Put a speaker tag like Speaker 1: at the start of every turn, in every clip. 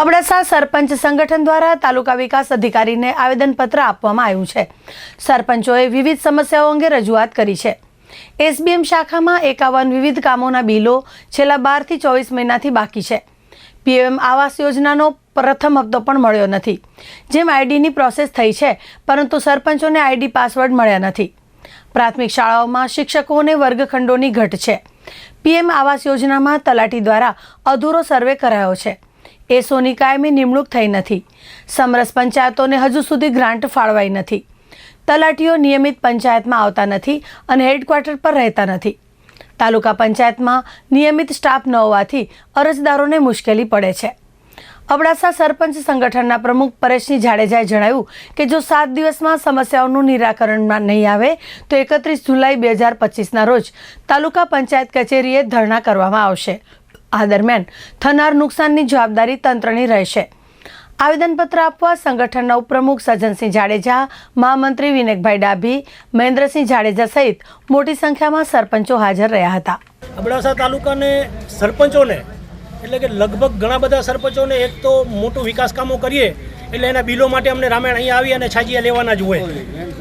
Speaker 1: અબડાસા સરપંચ સંગઠન દ્વારા તાલુકા વિકાસ અધિકારીને આવેદનપત્ર આપવામાં આવ્યું છે. સરપંચોએ વિવિધ સમસ્યાઓ અંગે રજૂઆત કરી છે. એસબીએમ શાખામાં એકાવન વિવિધ કામોના બિલો છેલ્લા બારથી ચોવીસ મહિનાથી બાકી છે. પીએમ આવાસ યોજનાનો પ્રથમ હપ્તો પણ મળ્યો નથી. જેમ આઈડીની પ્રોસેસ થઈ છે, પરંતુ સરપંચોને આઈડી પાસવર્ડ મળ્યા નથી. પ્રાથમિક શાળાઓમાં શિક્ષકોને વર્ગખંડોની ઘટ છે. પીએમ આવાસ યોજનામાં તલાટી દ્વારા અધૂરો સર્વે કરાયો છે. એસોની કાયમી નિમણૂક થઈ નથી. સમરસ પંચાયતોને હજુ સુધી ગ્રાન્ટ ફાળવાઈ નથી. તલાટીઓ નિયમિત પંચાયતમાં આવતા નથી અને હેડક્વાર્ટર પર રહેતા નથી. તાલુકા પંચાયતમાં નિયમિત સ્ટાફ ન હોવાથી અરજદારોને મુશ્કેલી પડે છે. અબડાસા સરપંચ સંગઠનના પ્રમુખ પરેશની જાડેજાએ જણાવ્યું કે જો સાત દિવસમાં સમસ્યાઓનું નિરાકરણ નહીં આવે, તો એકત્રીસ જુલાઈ બે હજાર પચીસના રોજ તાલુકા પંચાયત કચેરીએ ધરણા કરવામાં આવશે. આ દરમિયાન થનાર નુકસાનની જવાબદારી તંત્રની રહેશે. આવેદનપત્ર આપવા સંગઠનના ઉપપ્રમુખ સજ્જનસિંહ જાડેજા, મહામંત્રી વિનેકભાઈ ડાભી, મહેન્દ્રસિંહ જાડેજા સહિત મોટી સંખ્યામાં સરપંચો હાજર રહ્યા હતા.
Speaker 2: અબડાસા તાલુકાને સરપંચોને, એટલે કે લગભગ ઘણા બધા સરપંચોને એક તો મોટું વિકાસ કામો કરીએ, એટલે એના બિલો માટે અમને રામાયણ અહીંયા આવી અને છાજિયા લેવાના જ હોય.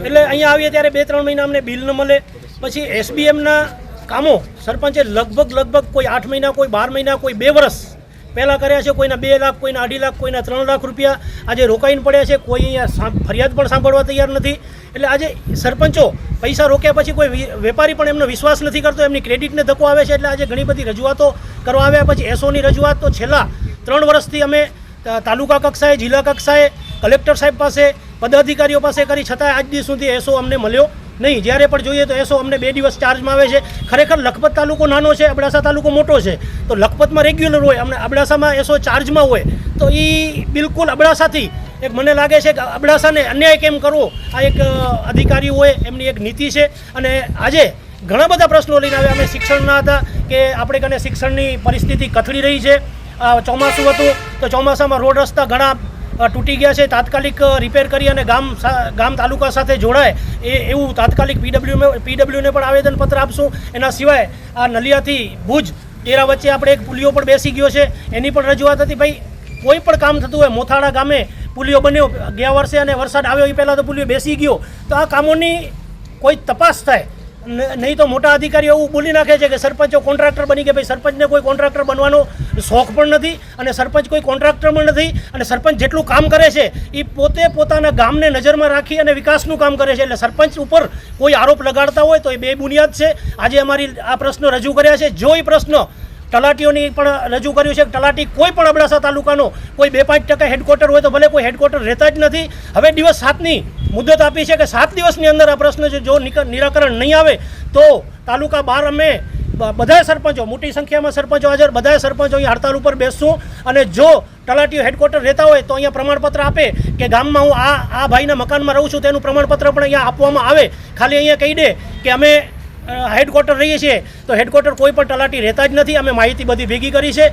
Speaker 2: એટલે અહીંયા આવીએ ત્યારે બે ત્રણ મહિના અમને બિલ ન મળે. પછી એસબીએમના કામો, સરપંચે લગભગ લગભગ કોઈ આઠ મહિના, કોઈ બાર મહિના, કોઈ બે વર્ષ પહેલાં કર્યા છે, કોઈના બે લાખ, કોઈના અઢી લાખ, કોઈના ત્રણ લાખ રૂપિયા આજે રોકાઈને પડ્યા છે, કોઈ અહીંયા ફરિયાદ પણ સાંભળવા તૈયાર નથી. એટલે આજે સરપંચો પૈસા રોક્યા પછી કોઈ વેપારી પણ એમનો વિશ્વાસ નથી કરતો, એમની ક્રેડિટને ધક્કો આવે છે, એટલે આજે ઘણી બધી રજૂઆતો કરવા આવ્યા પછી એસોની રજૂઆત તો છેલ્લા ત્રણ વર્ષથી અમે તાલુકા કક્ષાએ, જિલ્લા કક્ષાએ કલેક્ટર સાહેબ પાસે, પદાધિકારીઓ પાસે કરી છતાં આજ દિવસ સુધી એસો અમને મળ્યો. નહીં, જ્યારે પણ જોઈએ તો એસો અમને બે દિવસ ચાર્જમાં આવે છે. ખરેખર લખપત તાલુકો નાનો છે, અબડાસા તાલુકો મોટો છે. તો લખપતમાં રેગ્યુલર હોય, અમને અબડાસામાં એસો ચાર્જમાં હોય, તો એ બિલકુલ અબડાસાથી. એક મને લાગે છે કે અબડાસાને અન્યાય કેમ કરવો? આ એક અધિકારી હોય, એમની એક નીતિ છે. અને આજે ઘણા બધા પ્રશ્નો લઈને આવ્યા. અમે શિક્ષણના હતા કે આપણે કને શિક્ષણની પરિસ્થિતિ કથળી રહી છે. ચોમાસું હતું, તો ચોમાસામાં રોડ રસ્તા ઘણા તૂટી ગયા છે, તાત્કાલિક રિપેર કરી અને ગામ ગામ તાલુકા સાથે જોડાય, એ એવું તાત્કાલિક પીડબ્લ્યુ પીડબ્લ્યુને પણ આવેદનપત્ર આપશું. એના સિવાય આ નલિયાથી ભુજ તેરા વચ્ચે આપણે એક પુલિયો પણ બેસી ગયો છે. એની પણ રજૂઆત હતી, ભાઈ, કોઈ પણ કામ થતું હોય, મોથાળા ગામે પુલિયો બન્યો, ગયા વર્ષે અને વરસાદ આવ્યો એ પહેલાં તો પુલિયો બેસી ગયો. તો આ કામોની કોઈ તપાસ થાય નહીં તો મોટા અધિકારીઓ એવું બોલી નાખે છે કે સરપંચો કોન્ટ્રાક્ટર બની ગયા. ભાઈ, સરપંચને કોઈ કોન્ટ્રાક્ટર બનવાનો શોખ પણ નથી અને સરપંચ કોઈ કોન્ટ્રાક્ટર પણ નથી અને સરપંચ જેટલું કામ કરે છે એ પોતે પોતાના ગામને નજરમાં રાખી અને વિકાસનું કામ કરે છે. એટલે સરપંચ ઉપર કોઈ આરોપ લગાડતા હોય તો એ બે બુનિયાદ છે. આજે અમારી આ પ્રશ્નો રજૂ કર્યા છે. જો એ પ્રશ્ન તલાટીઓની પણ રજૂ કર્યું છે કે તલાટી કોઈ પણ અબડાસા તાલુકાનો કોઈ બે પાંચ ટકા હેડક્વાર્ટર હોય તો ભલે કોઈ હેડક્વાર્ટર રહેતા જ નથી. હવે દિવસ સાતની મુદત આપી છે કે સાત દિવસની અંદર આ પ્રશ્ન છે, જો નિરાકરણ નહીં આવે તો તાલુકા બાર અમે બધા સરપંચો, મોટી સંખ્યામાં સરપંચો હાજર બધા સરપંચો અહીં હડતાલ ઉપર બેસશું અને જો તલાટીઓ હેડક્વાર્ટર રહેતા હોય તો અહીંયા પ્રમાણપત્ર આપે કે ગામમાં હું આ આ ભાઈના મકાનમાં રહું છું તેનું પ્રમાણપત્ર પણ અહીંયા આપવામાં આવે. ખાલી અહીંયા કહી દે કે અમે હેડક્વાર્ટર રહીએ છીએ. તો હેડક્વાર્ટર કોઈ પણ તલાટી રહેતા જ નથી. અમે માહિતી બધી ભેગી કરી છે.